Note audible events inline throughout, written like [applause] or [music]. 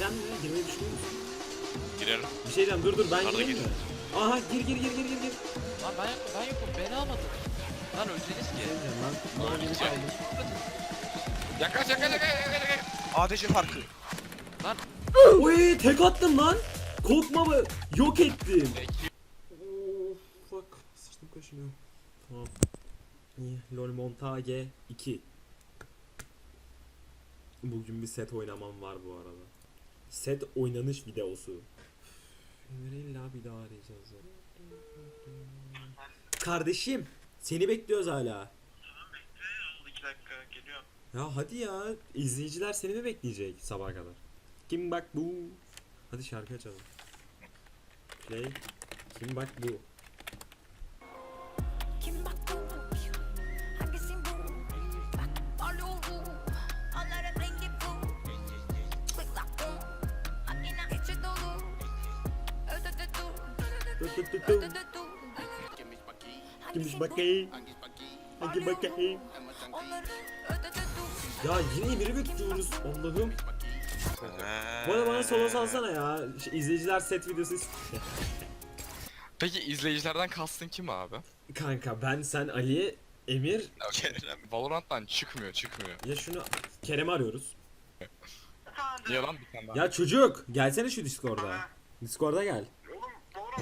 Gireceksin mi? Girmeyi düşünüyor musun? Girelim. Bir şey diyeceğim dur dur ben Arada gireyim gir. mi? Aha gir gir gir gir gir gir. Lan ben yokum ben yokum beni almadın. Lan şey ki. diyeceğim lan. Bana biri gidecek. kaldı. Yaklaş yaklaş yaklaş yaklaş. yaklaş. ADC farkı. Oy tek attım lan. Korkma mı? Yok ettim. Oh fuck. Sıçtım kaşınıyor. Tamam. İyi. LOL Montage 2. Bugün bir set oynamam var bu arada. Set oynanış videosu. Ömer'i illa bir daha arayacağız ya. Kardeşim seni bekliyoruz hala. İki dakika geliyor. Ya hadi ya izleyiciler seni mi bekleyecek sabaha kadar? Kim bak bu? Hadi şarkı açalım. Play. Kim bak bu? Kimmiş bakayım? Hangi bakayım? Ya yine biri bekliyoruz Allah'ım. Bu arada bana solo salsana ya. Şu izleyiciler set videosu [laughs] Peki izleyicilerden kastın kim abi? Kanka ben sen Ali Emir Valorant'tan çıkmıyor çıkmıyor. ya şunu Kerem'i arıyoruz. Niye lan bir tane daha? Ya çocuk gelsene şu Discord'a. Discord'a gel.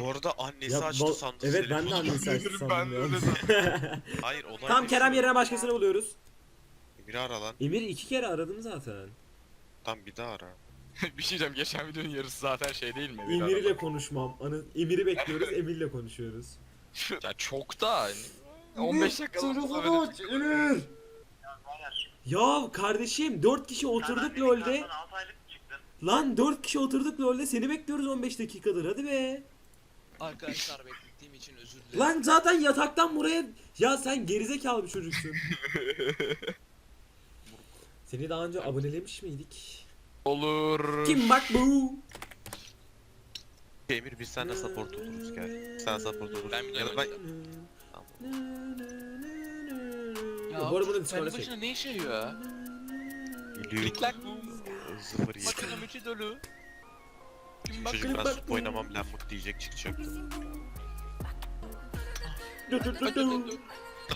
Bu arada annesi Ya, açtı sandım. evet seni. ben de annesi [laughs] açtı Ben sandım de ya. öyle [laughs] Hayır olay Tamam değil. Kerem yerine başkasını buluyoruz. Emir'i ara lan. Emir'i iki kere aradım zaten. Tam bir daha ara. [laughs] bir şey diyeceğim geçen videonun yarısı zaten şey değil mi? Emir ile konuşmam. Anı Emir'i bekliyoruz, Emir'le konuşuyoruz. ya çok da hani 15 dakika Telefonu aç Emir. Ya kardeşim 4 kişi oturduk LoL'de. Lan 4 kişi oturduk LoL'de seni bekliyoruz 15 dakikadır hadi be. Arkadaşlar beklettiğim için özür dilerim. Lan zaten yataktan buraya ya sen gerizekalı bir çocuksun. [laughs] Seni daha önce abonelemiş miydik? Olur. Kim bak bu? Emir biz seninle support oluruz gel. Sen support olursun. Ben bir ya da ben... Ya, bu arada bunu Discord'a çek. başına ne işe yarıyor ya? Biliyorum. Kliklak bu. Sıfır yedi. Makinem içi dolu. Bak Çocuk ben sup oynamam lambık diyecek çıkacaktı. Dur, dur, dur, dur.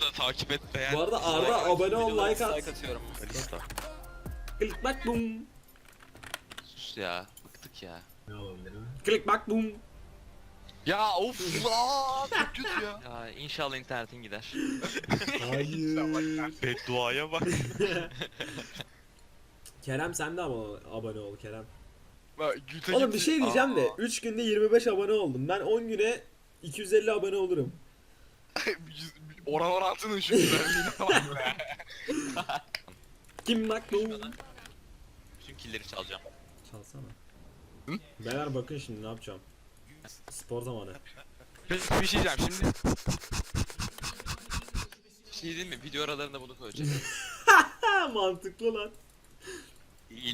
da takip et beğen. Bu arada Arda abone ol like at. atıyorum. Kalista. Klik bak bum. Sus ya. Bıktık ya. Klik bak bum. Ya of çok kötü ya. [laughs] Ya inşallah internetin gider. [laughs] Hayır. Bedduaya bak. [laughs] Kerem sen de abone, abone ol Kerem. Bak, Gülte Oğlum bir şey diyeceğim de Aa. 3 günde 25 abone oldum. Ben 10 güne 250 abone olurum. [laughs] Oran orantının şu güzelliğine [laughs] bak be. Kim bak bu? Bütün killeri çalacağım. Çalsana. Hı? Beyler bakın şimdi ne yapacağım. Spor zamanı. Bir şey diyeceğim şimdi. Bir şey diyeyim mi? Video aralarında bunu koyacağım. [laughs] Mantıklı lan. İyi.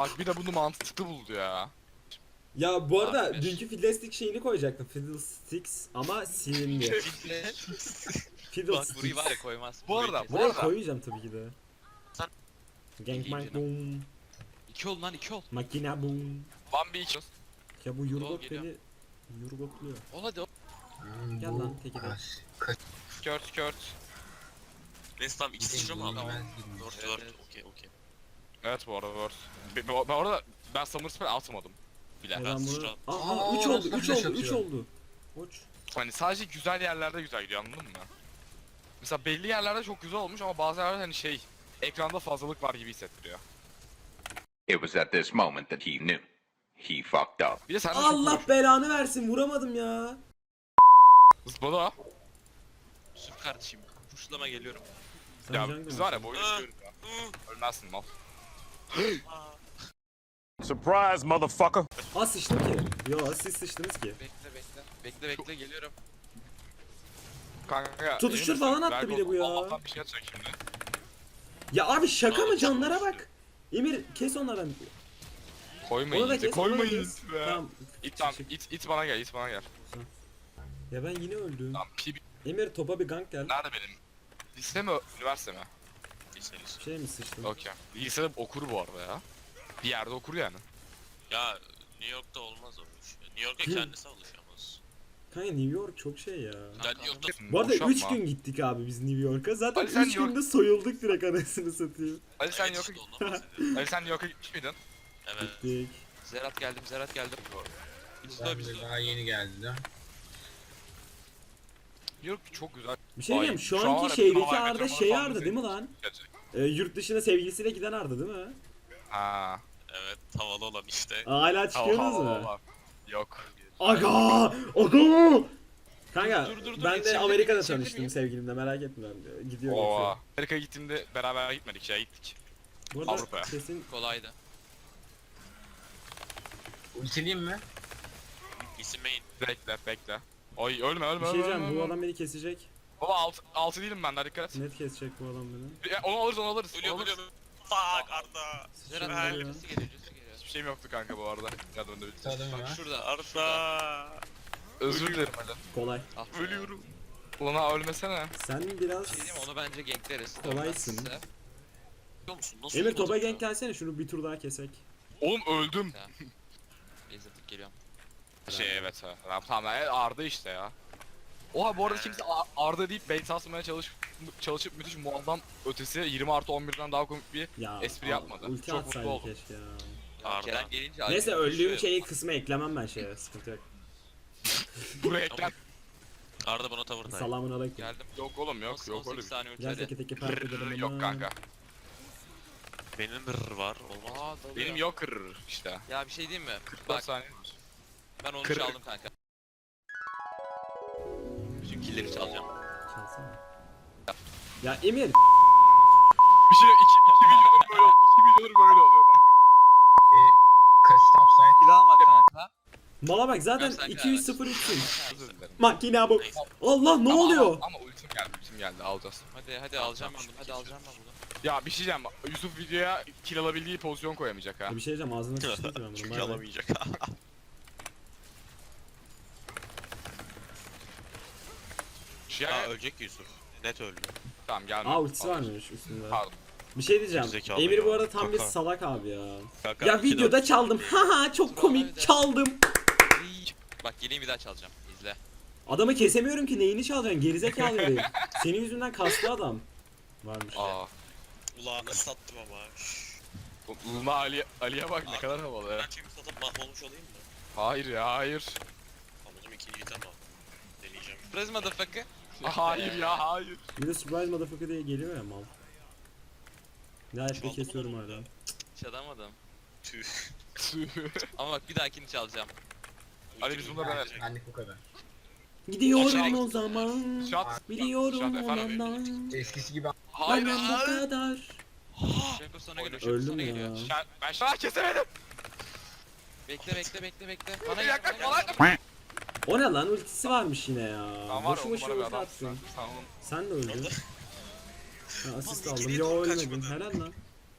Bak bir de bunu mantıklı buldu ya. Ya bu arada Arkadaş. dünkü Fiddlestick şeyini koyacaktım. Fiddlesticks ama silindi. Bak burayı var ya koymaz. Bu arada, bu Buraya arada- koymayacağım tabii ki de. Sen- Gangbang boom. İki ol lan iki ol. Makina boom. One bir iki. Ya bu Yurgok geliyor. beni Yurgokluyor. Ol hadi ol. Gel lan teki de. Skört skört. Neyse tamam ikisi şura mı Tamam. Dört dört. Okey okey. Evet bu arada var. Bu bu- bu arada ben Summer Spell atmadım. Bile. Ben ben bunu... sıçra- Aha 3 oldu 3 oldu 3 oldu. Uç. Hani sadece güzel yerlerde güzel gidiyor anladın mı? Mesela belli yerlerde çok güzel olmuş ama bazı yerlerde hani şey ekranda fazlalık var gibi hissettiriyor. It was at this moment that he knew. He fucked up. Bir de sen Allah belanı versin vuramadım ya. Zıplada. Yusuf kardeşim. Kuşlama geliyorum. Sen Ya jungle biz var ya bu oyunu ya. Ölmezsin mal. Surprise, motherfucker. Aa sıçtım ki. Yo siz sıçtınız ki. Bekle bekle. Bekle bekle geliyorum. Kanka. Tutuştur emin falan attı Ver bir de bu ya. Allah'tan bir şey atacak şimdi. Ya abi şaka mı canlara bak. Emir kes onlardan. Koymayın Onu da iti, kes, da koymayın kes. iti be. Tamam. İt, tamam, it, it bana gel, it bana gel. Ya ben yine öldüm. Tamam, pi, Emir topa bir gank gel. nerede benim? Lise mi, üniversite mi? Lise lise. Şey mi sıçtım? Okey. Lisede okur bu arada ya. Bir yerde okur yani. Ya New York'ta olmaz o iş. New York'a kendisi alışamaz. Kanka New York çok şey ya. Ya New York'ta Bu arada Boş 3 yapma. gün gittik abi biz New York'a. Zaten Ali sen 3 New York- günde soyulduk direkt anasını satayım. Ali sen evet, New York'a ondan bahsediyorum. Ali sen New York'a gitmiş miydin? Evet. Gittik. Zerat geldim, Zerat geldim. Ben bizde. de daha yeni geldiler. New York çok güzel. Bir şey Ay, diyeyim şu şu an var anki ya, şeydeki bütün hava Arda mekanları şey falan Arda değil mi lan? gelecek. Ee, yurt dışına sevgilisiyle giden Arda değil mi? Ha. Evet havalı olan işte. Aa, hala çıkıyorsunuz mu? Yok. Aga! Aga! Kanka Dur, dur, dur, ben de yetişebilir Amerika'da miyim, tanıştım miyim? sevgilimle merak etme ben gidiyor Oo. getiriyor. Amerika'ya gittiğimde beraber gitmedik ya gittik. Bu arada Avrupa'ya. kesin Kolaydı. Ultileyim mi? İsim main. Bekle bekle. Oy ölme ölme bir şey ölme. diyeceğim ölme, bu ölme. adam beni kesecek. Baba altı, altı değilim ben de dikkat et. Net kesecek bu adam beni. Ya, onu alırız onu alırız. Ölüyor onu alırız. ölüyor. Fuck Arda. Zerat ya. cüzü geliyor. Hiçbir şeyim yoktu kanka bu arada. Ya döndü bitti. Tadım Bak var. şurada. Arda. Özür dilerim Ali. Kolay. Ah, Ölüyorum. Ulan ha ölmesene. Sen biraz Şey diyeyim onu bence gankleriz. Kolaysın. Biliyor musun? Nasıl Emir topa ya? gank gelsene şunu bir tur daha kesek. Oğlum öldüm. Base atıp geliyorum. Şey evet ha. Tamam tamam evet, Arda işte ya. Oha bu arada kimse Arda deyip bait asmaya çalış çalışıp müthiş muazzam ötesi 20 artı 11'den daha komik bir Ya Espri yapmadı. Ulti Çok mutlu atsaydı oldum. keşke ya. Arda. Kerem gelince Neyse acayip öldüğüm düşüyor. şeyi kısmı eklemem ben şeye sıkıntı yok. [laughs] buraya eklen. Arda bana tavır dayı. Selamun aleyküm. Geldim. Yok oğlum yok Nasıl yok öyle 18 bir saniye Gel ulti teke teke park edelim. Yok kanka. Benim rrr var. Olmaz. Aa, dalıyor. Benim yok kırır işte. Ya bir şey diyeyim mi? 44 Bak saniye ben onu çaldım kanka. Killleri çalacağım. Çalsana. Ya Emir Bir şey iki, iki videodur böyle oluyor. İki videodur böyle oluyor bak. E, kaç topside? Silah var kanka. mala bak zaten Göster 200-0 3'sün. Özür dilerim. Makine bu. Allah ne Ama- oluyor? Ama, ama ultim geldi ultim geldi alacağız. Hadi hadi alacağım ben bunu. Hadi alacağım ben bunu. Ya bir şey diyeceğim. Yusuf videoya kill alabildiği pozisyon koyamayacak ha. Ya bir şey diyeceğim ağzına sıçtım ben bunu. [laughs] Çünkü alamayacak. [laughs] Şey, Ha ölecek Yusuf. Net öldü. tamam gelme. Aa ultisi varmış üstünde. Pardon. Bir şey diyeceğim. Zekalı Emir ya. bu arada tam bir Kaka. salak abi ya. Kanka, Ya videoda çaldım. Haha çok komik çaldım. Bak geleyim bir daha çalacağım. İzle. Adamı kesemiyorum ki neyini çalacaksın gerizekalı herif. [laughs] Senin yüzünden kastı adam. Varmış. Aa. Ulağını sattım ama. Luna Ali Ali'ye bak ne kadar havalı. Ben çivi satıp mahvolmuş olayım mı? Hayır ya hayır. Anladım ikinciyi tamam. Deneyeceğim. Surprise motherfucker. [laughs] Hayır ya hayır. Bir de surprise motherfucker diye geliyor ya mal. Gayet de Çaldım kesiyorum onu hala. da. Çalamadım. Tüh. [laughs] Ama bak bir dahakini çalacağım. Ali biz bunları dener. Benlik bu kadar. Gidiyorum Aşağı- o zaman. Şat. Biliyorum Şat efendim. ondan. Eskisi gibi Hayır. Benden bu kadar. Şevko sana geliyor. Şevko Öldüm sana ya. geliyor. Ben şuna kesemedim. Bekle bekle bekle bekle. Gel. Bana gel. O ne lan ultisi varmış yine ya. Tamam var Boşu boşu ulti attın. Tamam. Sen de öldün. Ha, asist Lan aldım. geriye Yo doğru ölmedin. kaçmadın. Helal lan.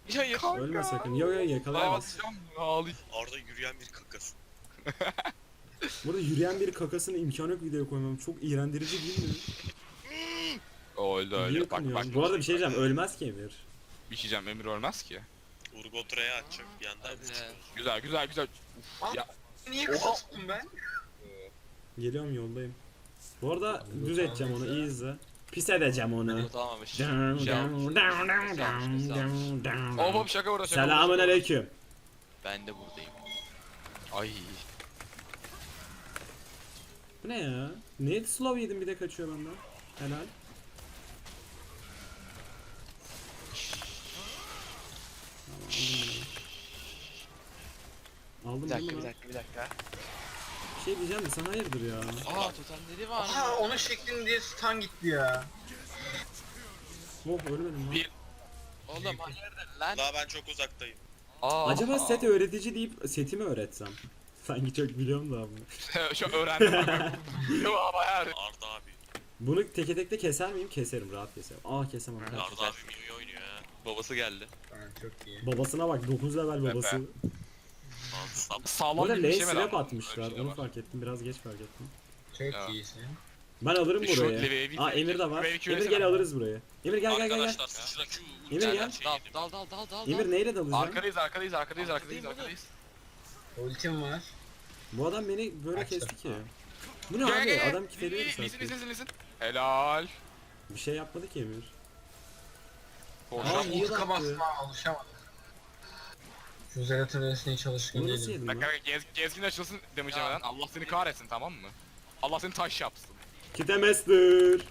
[laughs] Hayır. Ölme sakın. Yo yo yakalayamaz. Ağlayacağım. Arda yürüyen bir kakası. [laughs] Burada yürüyen bir kakasını imkanı yok videoya koymam. Çok iğrendirici değil mi? O öldü öldü. Bak kınıyorsun? bak. Bu arada bir şey diyeceğim. Ölmez ki Emir. Bir şey diyeceğim Emir ölmez ki. Urgotra'ya atacak bir yandan. Hadi. Güzel güzel güzel. Uf, ya Niye kısa tuttum ben? Geliyorum yoldayım. Bu arada düz edeceğim onu. iyi izle. Pis edeceğim onu. Down, Hop hop şaka burada şaka. Selamun burada. aleyküm. Ben de buradayım. Ay. Bu ne ya? Niye slow yedim bir de kaçıyor benden? Helal. Aldım bunu. Aldım bunu. dakika bir dakika. Bir şey diyeceğim de sen hayırdır ya. Aa totemleri var. Aha onun şeklini diye stun gitti ya. Oh ölmedim lan. Bir- Oğlum hayırdır lan? Daha ben çok uzaktayım. Aa. Acaba set öğretici deyip setimi öğretsem? [laughs] Sanki çok biliyorum da bunu. [laughs] Şu öğrendim. [laughs] Yo ama yani. Arda abi. Bunu teke tekte keser miyim? Keserim rahat keserim. Aa kesemem. Arda abi iyi oynuyor ya. Babası geldi. Ha, çok iyi. Babasına bak 9 level babası. Lan sap. Bu Sağlam arada bir şey mi slap lan? atmışlar. Bir şey Onu var. fark ettim. Biraz geç fark ettim. Çok Ya. iyisin. Ben alırım Şu burayı. leveyi- Aa Emir de var. Emir gel alırız burayı. Emir gel gel gel. gel. Arkadaşlar sıçra Q Emir gel. şey Dal dal dal dal dal. Emir neyle dalacağım? Arkadayız arkadayız arkadayız arkadayız arkadayız. Ultim var. Bu adam beni böyle kesti ki. Bu ne Gel abi? gel. Adam kiteliyor Lisin sanki. lisin lisin. Helal. Bir şey yapmadı ki Emir. Aa, iyi Ulti alışamadım. Şu Zerat'ın öylesine çalışkın Bunu nasıl değilim. yedin Bak lan? bak gez, gezgin açılsın demeyeceğim ben. Allah seni kahretsin tamam mı? Allah seni taş yapsın. Kitemezdir.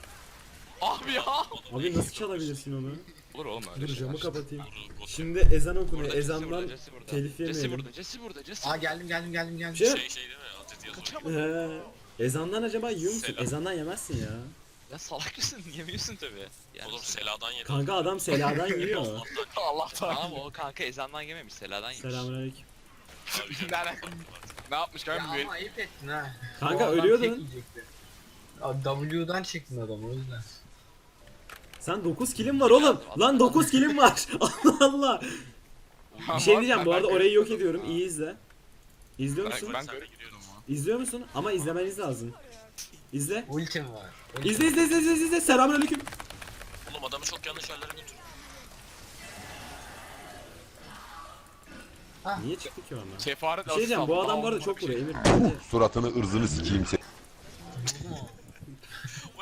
Abi ya. Abi nasıl çalabilirsin onu? Olur oğlum öyle Dur şeyler camı kapatayım. Şimdi ezan okunuyor. Ezandan burada, Jesse burada. telif Jesse yemeyelim. burada, Jesse burada, Jesse. Aa geldim geldim geldim geldim. Şey- Şey şey değil mi? Yazıyor. Ee, ezandan acaba yiyor musun? Selam. Ezandan yemezsin ya. Ya salak mısın? Yemiyorsun tabii. Yani Oğlum seladan yedim. Kanka adam seladan yiyor. [laughs] Allah Tamam tanrım. o kanka ezandan yememiş, seladan yemiş. Selamünaleyküm. [laughs] Ne yapmış Ya kanka? ama ayıp ettin ha. Kanka, O adam ölüyordun. tek yiyecekti. Aa, W'dan çektin adamı o yüzden. Sen 9 kilim var oğlum. Lan 9 kilim var. [laughs] Allah Allah. Bir şey diyeceğim bu arada orayı yok ediyorum. İyi izle. İzliyor musun? ben. İzliyor musun? Ama izlemeniz lazım. İzle. Ultim var. Ultim. İzle izle izle izle izle. Selamünaleyküm. Oğlum adamı çok yanlış yerlere götür. Niye çıktı ki ona? Sefaret Bir şey diyeceğim bu adam bu arada çok vuruyor Emir. bence. Suratını ırzını sikeyim seni. [laughs]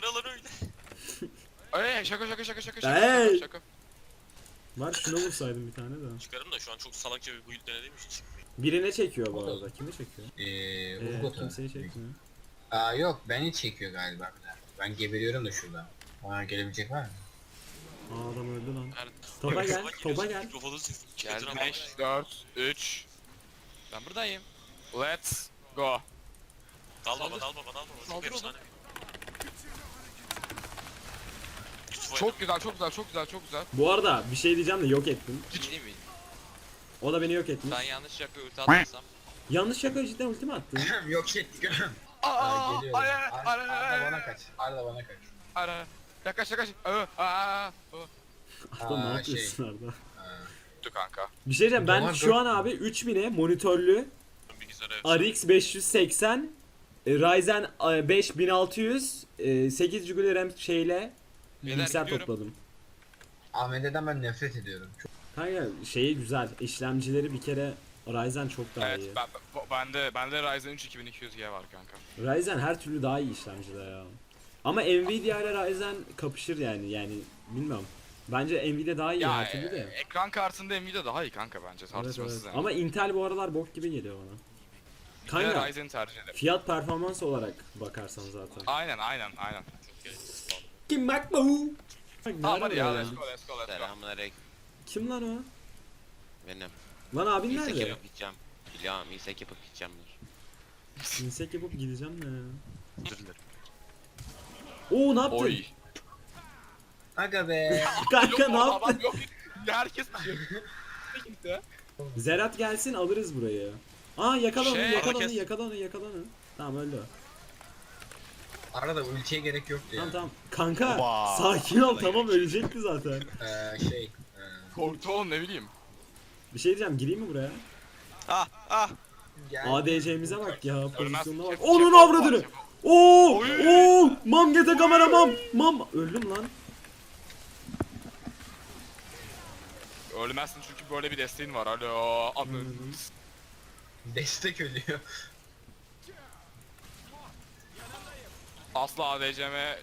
Ne lan öyle? Ey şaka şaka şaka şaka şaka Hey! şaka. Var şuna vursaydım bir tane de. Çıkarım da şu an çok salakça bir build denediğim için çıkmıyor. Birine çekiyor bu arada. Kimi çekiyor? Eee Ee, Urgot'a. kimseyi çekmiyor. Aa yok beni çekiyor galiba bir de. Ben geberiyorum da şurada. Bana gelebilecek var mı? Aa adam öldü lan. Nerede? Topa gel, giriyorsun, gel. Götür ama. 5, 4, 3, Ben buradayım. let's go. Dal baba dal baba dal baba. Çok Saldır efsane. Yusuf Çok güzel çok güzel çok güzel çok güzel. Bu arada bir şey diyeceğim de yok ettim. Gideyim mi? O da beni yok etmiş. Ben yanlış yapıyor ulti atmasam. Yanlış şaka cidden ulti mi attın? [laughs] yok ettik. [laughs] Aa, Aa, geliyorum. Arda, ay, ay, Arda bana ay, kaç. Arda bana kaç. Ara. Yaklaş yaklaş. Aa, aa, aa. Arda ne Aa, yapıyorsun Arda? Dur kanka. Bir şey diyeceğim ben Dolar şu dört- an abi 3000'e monitörlü Bilgisayara. RX 580 e, Ryzen e, 5600 e, 8 GB RAM şeyle Beyler, bilgisayar gidiyorum. topladım. AMD'den ben nefret ediyorum. Çok Kanka şeyi güzel. işlemcileri bir kere Ryzen çok daha Evet iyi. ben, bende bende Ryzen 3 2200G var kanka. Ryzen her türlü daha iyi işlemcide ya. Ama Nvidia ile Ryzen kapışır yani. Yani bilmiyorum. Bence Nvidia daha iyi Ya her türlü e, de. ekran kartında Nvidia daha iyi kanka bence Evet, tartışmasız evet. yani. Ama Intel bu aralar bok gibi geliyor bana. Kanka Ryzen'i tercih ederim. fiyat performans olarak bakarsan zaten. Aynen aynen aynen. Kim bak bu? Tamam hadi ya let's go let's go let's go. Selamünaleyküm. Kim lan o? Benim. Lan abin İsek nerede? yapıp gideceğim. Biliyorum isek yapıp gideceğim dur. İnsek yapıp gideceğim ne ya? Özür dilerim. Oo ne yaptın? Oy. Aga be. [laughs] Kanka ne yaptın? Yok. Ya herkes Kimse. Zerat gelsin alırız burayı. Aa yakala onu Şey, yakala onu herkes- yakala onu yakala onu. Tamam öldü o. Arada ultiye gerek yoktu ya. Tamam tamam. Kanka sakin ol tamam ölecekti zaten. Ee, şey. E, Korktu oğlum ne bileyim. Bir şey diyeceğim gireyim mi buraya? Ah ah. gel. ADC'mize bak ya pozisyonuna bak. Onun avradını. Oo! Oo! Mam gete kamera mam. Mam öldüm lan. Ölmezsin çünkü böyle bir desteğin var. Alo. Abi. Destek ölüyor. Asla ADC'me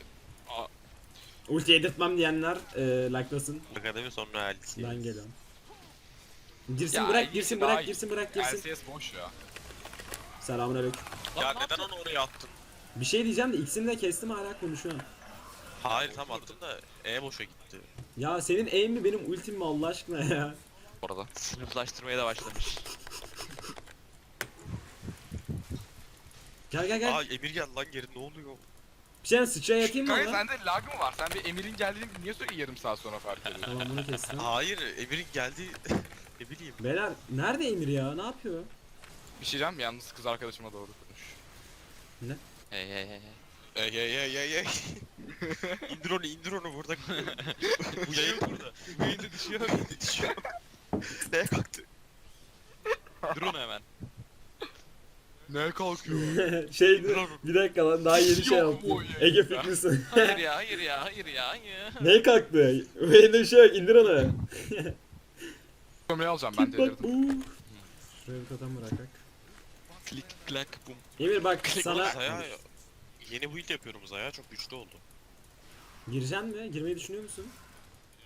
Ulti yedirtmem diyenler e, likelasın. Akademi sonra halisi. Ben geliyorum. Girsin Ya, bırak iyi, girsin daha bırak iyi. girsin bırak girsin. LCS boş ya. Selamünaleyküm. Ya neden onu oraya attın? Bir şey diyeceğim de ikisini de kestim hala konuşuyorum. Hayır tam attım da E boşa gitti. Ya senin aim mi benim ultim mi Allah aşkına ya? Orada. Sınıflaştırmaya da başlamış. Gel gel gel. Emir gel lan geri ne oluyor? Bir şey sıçraya yatayım mı Kanka lan? sende lag mı var? Sen bir Emir'in geldiğini niye söyle yarım saat sonra fark ediyorsun? Tamam bunu kestim. Hayır Emir'in geldiği [laughs] ne bileyim. Beyler nerede Emir ya? Ne yapıyor? bir şey diyeceğim yalnız kız arkadaşıma doğru konuş. Hey hey hey hey. Ey ey ey ey ey. [laughs] indir onu indir onu burada. [laughs] Bu yayın burada. Bu yayında düşüyor. Yayında düşüyor. Neye kalktı? Dur onu hemen. Ne kalkıyor? [laughs] şey bir dakika lan daha yeni şey Yok yaptı. bu oyun Ege ya. Fitness'ın. Hayır ya hayır ya hayır ya hayır. ne kalktı? Öyle bir şey yok indir onu. Gömleği alacağım ben delirdim. Uh. Şuraya bir bırakak. Klik klak bum. Emir bak Klik sana Zaya yeni build yapıyorum Zaya çok güçlü oldu. gireceksin mi? Girmeyi düşünüyor musun?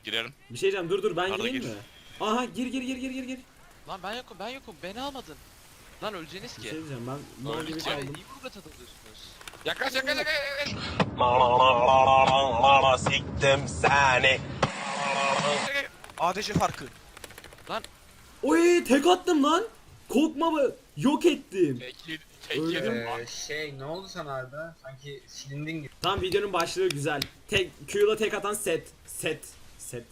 Girerim. Bir şey diyeceğim dur dur ben Arda gireyim gir. mi? Aha gir gir gir gir gir gir. Lan ben yokum ben yokum beni almadın. Lan öleceğiniz Bir ki. şey diyeceğim ben mal gibi kaldım. Niye burada takılıyorsunuz? Yaklaş yaklaş yaklaş. Siktim seni. ADC farkı. Oy tek attım lan. Korkma mı? Yok ettim. Tek yedi- tek Öyle. yedim lan. Ee, şey ne oldu sana Arda? Sanki silindin gibi. Tam videonun başlığı güzel. Tek Q'la tek atan set. Set. Set.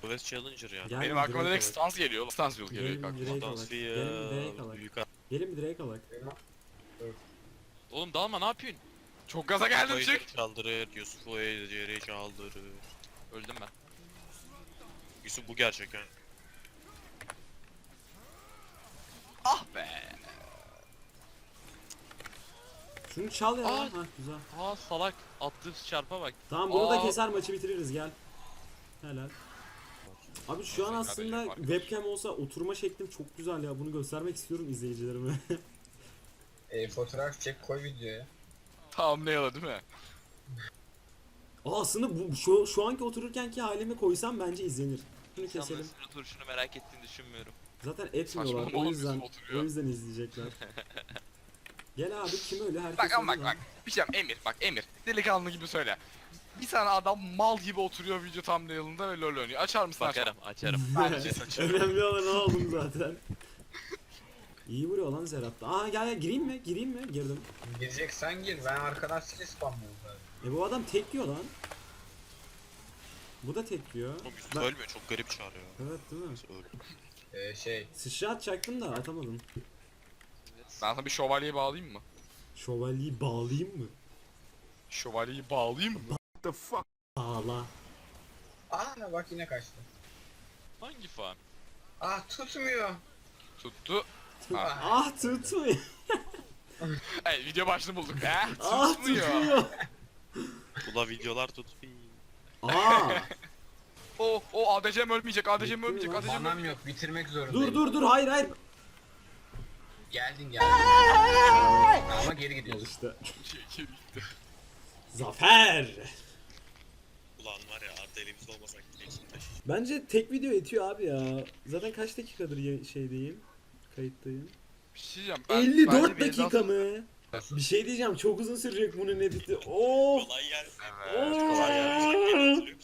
West Challenger ya. Gel Benim aklıma direkt stans geliyor. Stans yol geliyor Gelin aklıma. Alak. Transfer, Gelin bir Drake alak. büyük Gelin bir Drake alak. Oğlum dalma ne yapıyorsun? Çok gaza geldim Yusuf'u çık. çaldırır, Yusuf'u çaldırır. Öldüm ben. Yusuf bu gerçek ha. Ah be. Şunu çal ya. Aa. Ha güzel. Aa salak attığı çarpa bak. Tamam bunu da Aa. keser maçı bitiririz gel. Helal. Abi şu an aslında webcam olsa oturma şeklim çok güzel ya. Bunu göstermek istiyorum izleyicilerime. Ee, fotoğraf çek koy videoya. Tamam ne yalan değil mi? Aa aslında bu şu, şu anki otururkenki halimi koysam bence izlenir. Şunu keselim. İnsanların duruşunu merak ettiğini düşünmüyorum. Zaten etmiyorlar. Saçmalama O yüzden oturuyor. o yüzden izleyecekler. [laughs] Gel abi kim öyle herkes Bak ama bak lan. bak. Bir şey yap, Emir bak Emir. Delikanlı gibi söyle. Bir tane adam mal gibi oturuyor video thumbnail'ında ve lol oynuyor. Açar mısın açar? açarım. [laughs] Önemli olan o oldum zaten. İyi vuruyor lan Zerat da. Aa gel gel gireyim mi? Gireyim mi? Girdim. Gireceksen gir ben arkadan skill spamlıyorum zaten. E bu adam tek yiyor lan. Bu da tek yiyor. Oğlum Ben- ölmüyor çok garip çağırıyor. Evet değil mi? Ee, şey Sıçra atacaktım da atamadım. Ben sana bir şövalyeyi bağlayayım mı? Şövalyeyi bağlayayım mı? Şövalyeyi bağlayayım mı? Bağla. Aa bak yine kaçtı. Hangi fan? Ah tutmuyor. Tuttu. Ha. ah tutmuyor. [laughs] Evet video başını bulduk. He? ah Tutmuyor. tutmuyor. Ula videolar tutmuyor. Aa. O o ADC'm ölmeyecek. ADC'm ölmeyecek. ADC'm Manam ölmeyecek. yok bitirmek zorundayım. dur dur dur hayır hayır. Geldin geldin. Ama geri Al gidiyorsun. işte. Çekil gitti. Zafer. Ulan var ya Arda elimizde olmasak. Bence tek video yetiyor abi ya. Zaten kaç dakikadır ye- şeydeyim? Kayıttayım. Bir şey diyeceğim. Ben, 54 bence bir dakika daha- mı? Bir şey diyeceğim çok uzun sürecek bunun editi. Of. Kolay gelsin. Evet. Oo. Kolay gelsin.